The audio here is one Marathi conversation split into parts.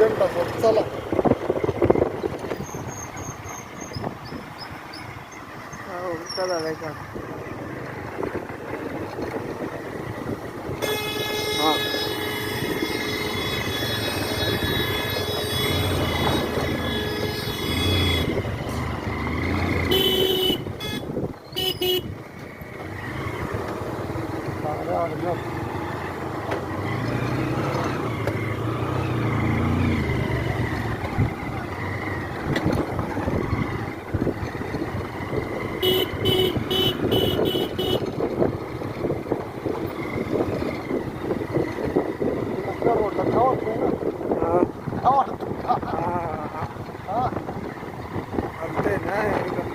अर्जंट असं चला. हो का झालाय का हा अरे अर्जंट कसल्या रोडला का वाटतंय ना? का वाटतं? हा. चालतंय ना एकदम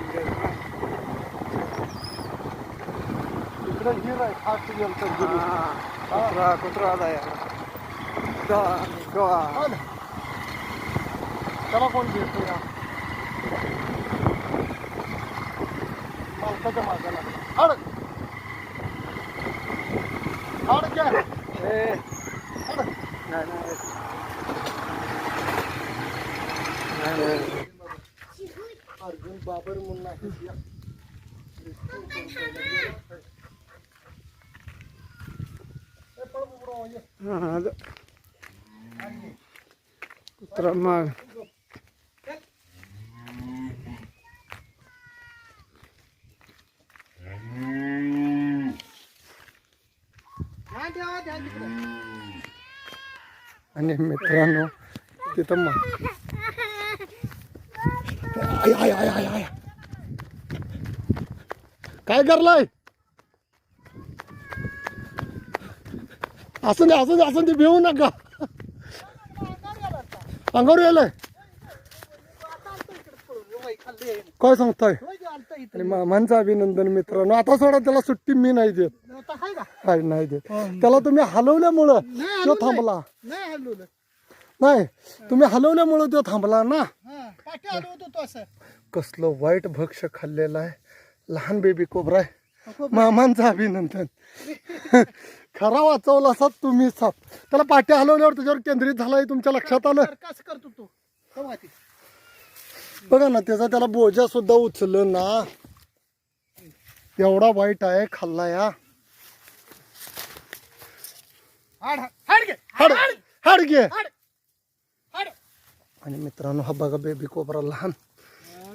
इकडे हिर आहे फास्ट गेलं तर गेली. कुत्रा कुत्रा आला या गोवा हा ना. त्याला कोण घेतो या पावसाच्या मागाला हाड हाड घ्या ए हाड. नाही नाही नाही नाही अर्जुन बाबर म्हणून आहे या. ए, पळ बुबडा, ये. हा, द- कुत्रा माग आणि मित्रांनो तिथं मग आय, आय, आय, आय, आय. काय करलाय असं दे असं दे असं दे भिवू नका. अंगावर यायलाय. काय सांगताय? आणि मामांचं अभिनंदन मित्रांनो. आता सोडा त्याला सुट्टी मी नाही देत. काय नाही देत. त्याला तुम्ही हलवल्यामुळं तो थांबला. नाही तुम्ही हलवल्यामुळं तो थांबला ना? कसलं वाईट भक्ष खाल्लेलं आहे. लहान बेबी कोबरा आहे. मामांचं अभिनंदन. खरा वाचवला असा तुम्ही साप. त्याला पाट्या हलवल्यावर त्याच्यावर केंद्रित झालाय तुमच्या लक्षात आलं? कसं करतो तो. तेव्हा ते. बघा ना त्याचा त्याला बोजा सुद्धा उचललं ना. एवढा वाईट आहे खाल्ला या हाड हाड घे हाड हाड. घे. हाड हाड. आणि मित्रांनो हा बघा बेबी कोबरा लहान.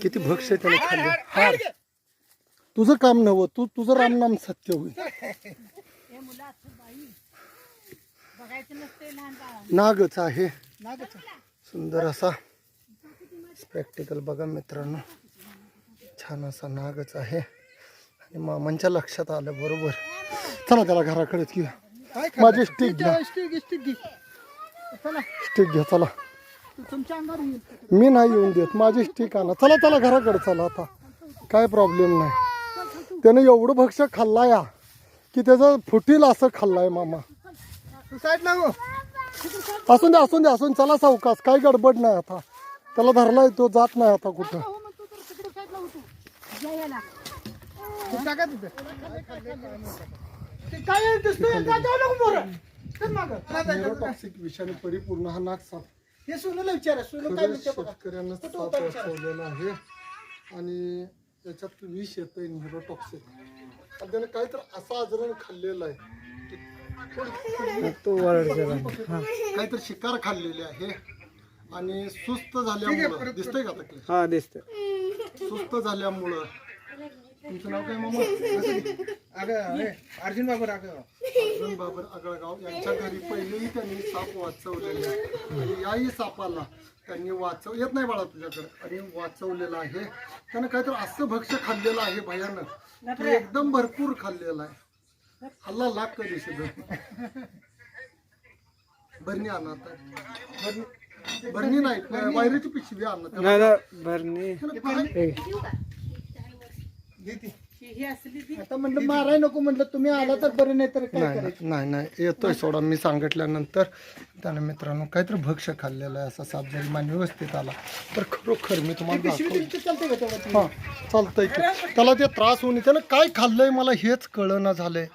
किती भक्ष त्याने खाल्ले. हाड हाड घे. तुझं काम नव्हतं तू तुझं रामनाम सत्य होईल. नागच आहे. सुंदर असा. स्पेक्टिकल बघा मित्रांनो. छान असा नागच आहे. आणि मामांच्या लक्षात आलं बरोबर. चला त्याला घराकडेच घेऊया. काय माझी स्टिक घ्या. स्टिक घ्या चला. मी नाही येऊन देत. माझी स्टिक आणा. चला चला घराकडे चला आता. काय प्रॉब्लेम नाही. त्याने एवढं भक्ष खाल्ला या. की त्याचं फुटील असं खाल्लाय मामा. तू साईड ना हो असून दे असून दे असून चला सावकाश काय गडबड नाही आता. त्याला धरलाय तो जात नाही आता कुठं. हो म्हणतो तर तिकडे साईड ला होतो तू टाका तिथं. ते काय आहे दिसतोय जा जाऊ नको मोरं. चल मागं. चला, जा, जा, जा. टॉक्सिक विषाणू परिपूर्ण हा नाग साप हे सोनूला विचारा सोनू काय खरंच म्हणते बघा. शेतकऱ्यांना कुठं साप होता विचारा? ठेवलेला आहे. आणि त्याच्यात विष येतंय न्यूरोटॉक्सिक आणि त्याने काहीतरी असा आजरण खाल्लेला आहे तो वरडचा काहीतरी शिकार खाल्लेली आहे आणि सुस्त झाल्यामुळं दिसतंय का आता clear? हा दिसतोय. सुस्त झाल्यामुळं. तुमचं नाव काय मामा? अगं अर्जुन बाबर अगं. अर्जुन बाबर आगळगाव यांच्या घरी पहिलेही त्यांनी साप वाचवलेले आहे. आणि याही सापाला त्यांनी वाचव येत नाही बाळा तुझ्याकडे. आणि वाचवलेलं आहे. त्यानं काहीतरी असं भक्ष खाल्लेलं आहे भयानक. की एकदम भरपूर खाल्लेलं आहे. हल्ला लाग कधी शिजत बरणी आणा आता. बरणी नाही बाहेरची पिशवी आणा. त्याला नाही नाही भरणी आता म्हणलं माराय नको म्हणलं तुम्ही आला तर बरं नाही तर काय नाही करायचं? नाही नाही येतोय सोडा. मी सांगितल्यानंतर त्याने मित्रांनो काहीतरी भक्ष खाल्लेलं आहे असा साप जरी मान व्यवस्थित आला तर खरोखर मी तुम्हाला पिशवी दाखवतो. तुमची चालते का तेव्हा ती? हा चालतंय की. त्याला ते त्रास होऊन त्यानं काय खाल्लंय मला हेच कळना झालंय.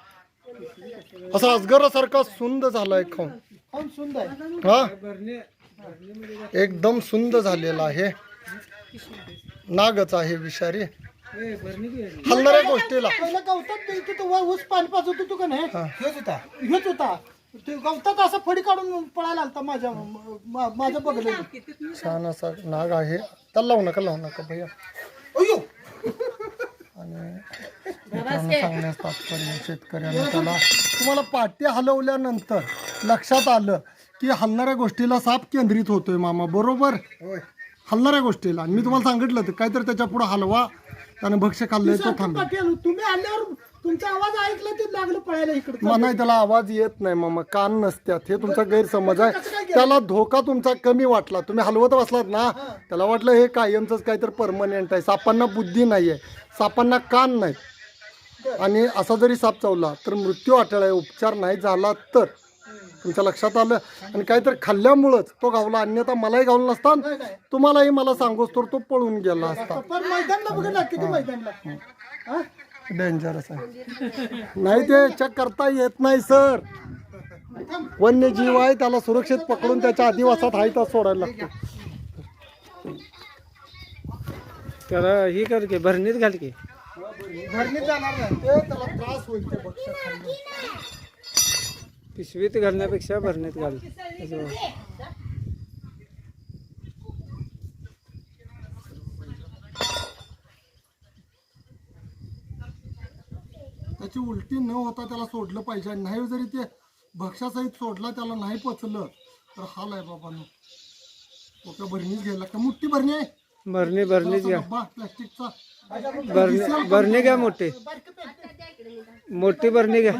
असं अजगरासारखा सुंद झालाय खाऊन. खाऊन सुंदर आहे. हा? भरणी एकदम सुंद झालेला आहे. नागच आहे विषारी. हलणाऱ्या गोष्टीला. पहिला गवतात ते तिथं वर ऊस पाणी पाजत होतो का नाही. हेच होता. हेच होता. ते गवतात असं फडी काढून पळायला आलता माझ्या मा- माझ्या बघले. छान असा नाग आहे. त्याला लावू नका लावू नका भैया. अयो आणि मित्रांनो सांगण्यास तात्पर्य शेतकऱ्यांना त्याला तुम्हाला पाठी हलवल्यानंतर लक्षात आलं की हलणाऱ्या गोष्टीला साप केंद्रित होतोय मामा. बरोबर? हलणाऱ्या गोष्टीला. आणि मी तुम्हाला सांगितलं होतं काहीतरी त्याच्या पुढे हलवा त्यानं भक्ष खाल्लंय तो आलो तुम्ही आल्यावर तुमचा आवाज ऐकला ते लागलं पळायला इकडे. मग नाही त्याला आवाज येत नाही मामा कान नसत्यात. हे तुमचा गैरसमज आहे. त्याला धोका तुमचा कमी वाटला. तुम्ही हलवत बसलात ना त्याला वाटलं हे कायमच काहीतरी परमनंट आहे. सापांना बुद्धी नाही आहे सापांना कान नाहीत. आणि असा जरी साप चावला तर मृत्यू आहे. उपचार नाही झाला तर. तुमच्या लक्षात आलं? आणि काहीतरी खाल्ल्यामुळंच तो गावला अन्यथा मलाही गावला नसता तुम्हालाही मला सांगोस तर तो पळून गेला असता. पण मैदानला बघा किती मैदानला. हा? डेंजरस आहे. नाही ते चेक करता येत नाही सर वन्यजीव आहे त्याला सुरक्षित पकडून त्याच्या आदिवासात आहे तर सोडायला लागतो. त्याला ही कर की भरणीत घाल की. घरनीत जाणार नाही. ते त्याला त्रास होईल ते खाल्लं. पिशवीत घालण्यापेक्षा भरणीत घाल. असं. त्याची उलटी न होता त्याला सोडलं पाहिजे. आणि नाही जरी ते भक्ष्यासहित सोडला त्याला नाही पचलं तर हाल आहे बाबांनो. ओके भरणीच घ्यायला का मोठी भरणी आहे. भरणी भरणीच घ्या. प्लास्टिकचा. भरणी भरणी घ्या मोठी. मोठी भरणी घ्या.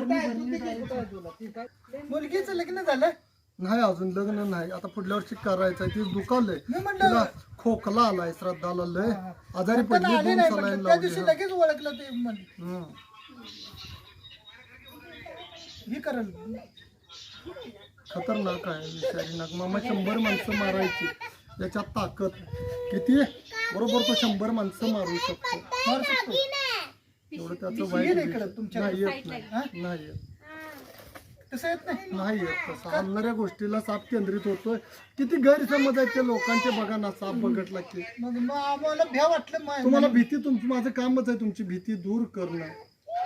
मुलगीचं लग्न झालं? नाही अजून लग्न नाही. आता पुढल्या वर्षी करायचं ती दुखावलंय. तिला खोकला आलाय श्रद्धाला लय. आजारी पण पडली दोन सलाईन. त्या दिवशी लावली. लगेच ओळखलं ते म्हणले हं. ही करल. खतरनाक आहे विषारी नाग मामा शंभर माणसं मारायची. याच्यात ताकद. किती? आहे बरोबर तो शंभर माणसं मारू शकतो. मारू शकतो. एवढं त्याचं वाईट तुमच्या नाही येत नाही. नाही येत. तसं येत नाही? नाही येत तसं. हलणाऱ्या गोष्टीला साप केंद्रित होतोय. किती गैरसमज आहेत ते लोकांचे बघा ना साप बघितला की. मग मग आम्हाला भ्या वाटलं मा- तुम्हाला भीती तुमची माझं कामच आहे तुमची भीती दूर करणं.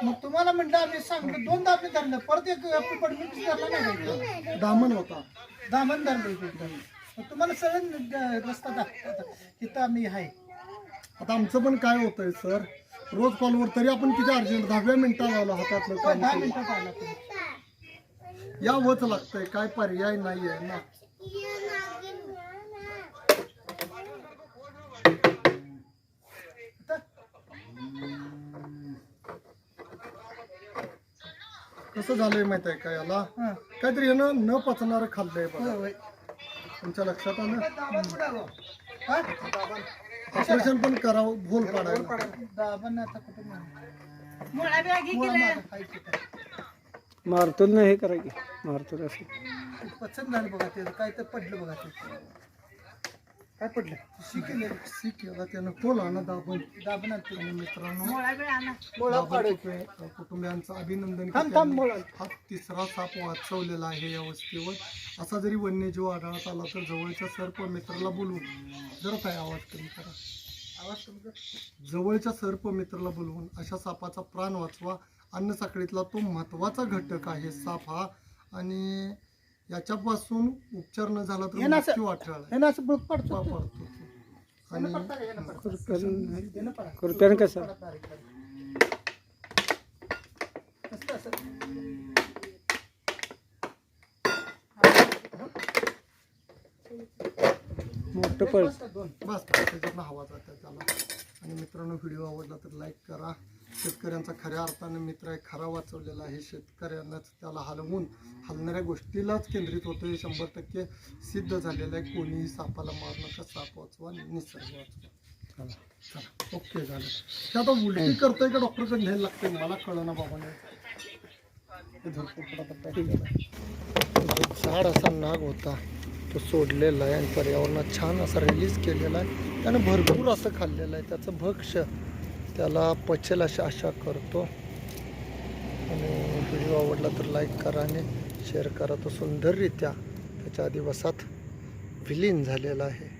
मग तुम्हाला म्हणलं आम्ही सांगितलं दोनदा आम्ही धरलं परत एक पडमिट धरला नाही का? दामन होता. दामन धरलं. मग तुम्हाला सरळ रस्ता दाखवतात तिथं आम्ही आहे. आता आमचं पण काय होतंय सर? रोज कॉलवर तरी आपण किती अर्जंट दहाव्या मिनिटात आलो हातातलं काम दहा करून. मिनिटात आला तुम्ही. यावंच लागतंय काय पर्याय नाही आहे ना कसं झालंय माहीत आहे का याला हा. काहीतरी यानं न पचणारं खाल्लंय होय, बघा होय. तुमच्या लक्षात आलं हा? ऑपरेशन पण करावं भोल पाडायला दाबण आता कुठं खाय तिथं. मारतून हे करा की. मारतून असं. ते पचन झालं बघा ते काय तर पडलं बघा ते. काय पडलं? शिकले सीख याला त्यानं खोल आणा दाबून. दाबण आणतो. आणि मित्रांनो मुळा कुटुंबियांचं अभिनंदन थांब, थांब. हा तिसरा साप वाचवलेला आहे या वस्तीवर. असा जरी वन्यजीव आढळत आला तर जवळच्या सर्प मित्राला बोलवून जरा काय आवाज कमी करा. आवाज कमी कर. जवळच्या सर्प मित्राला बोलवून अशा सापाचा प्राण वाचवा. अन्न साखळीतला तो महत्त्वाचा घटक आहे साप हा. आणि याच्यापासून उपचार न झाला तर हे मृत्यू हे बुक पडतो. आणि पडतं का? हे ना पडतं. खुरप्यानं हे ना पडतं. खुरप्यानं कसं पडत बारीक बारीक. असं असं. मोठं पड बस हवा त्याला आणि मित्रांनो व्हिडिओ आवडला तर लाईक करा. शेतकऱ्यांचा खऱ्या अर्थाने मित्र आहे खरा वाचवलेला आहे. शेतकऱ्यांनाच त्याला हलवून हलणाऱ्या गोष्टीलाच केंद्रित होतं हे शंभर टक्के सिद्ध झालेलं आहे. कोणीही सापाला मारू नका. साप वाचवा निसर्ग वाचवा. चला. ओके झालं. ते आता उलटी करतोय का डॉक्टरकडे न्यायला लागते मला कळलं ना बाबाने. झाड असा नाग होता. तो सोडलेला आहे आणि पर्यावरणात छान असा रिलीज केलेला आहे. त्यानं भरपूर असं खाल्लेलं आहे. त्याचं भक्ष्य त्याला पचेल अशी आशा करतो. आणि व्हिडिओ आवडला तर लाईक करा आणि शेअर करा. तो सुंदररित्या त्याच्या आदिवासात विलीन झालेला आहे.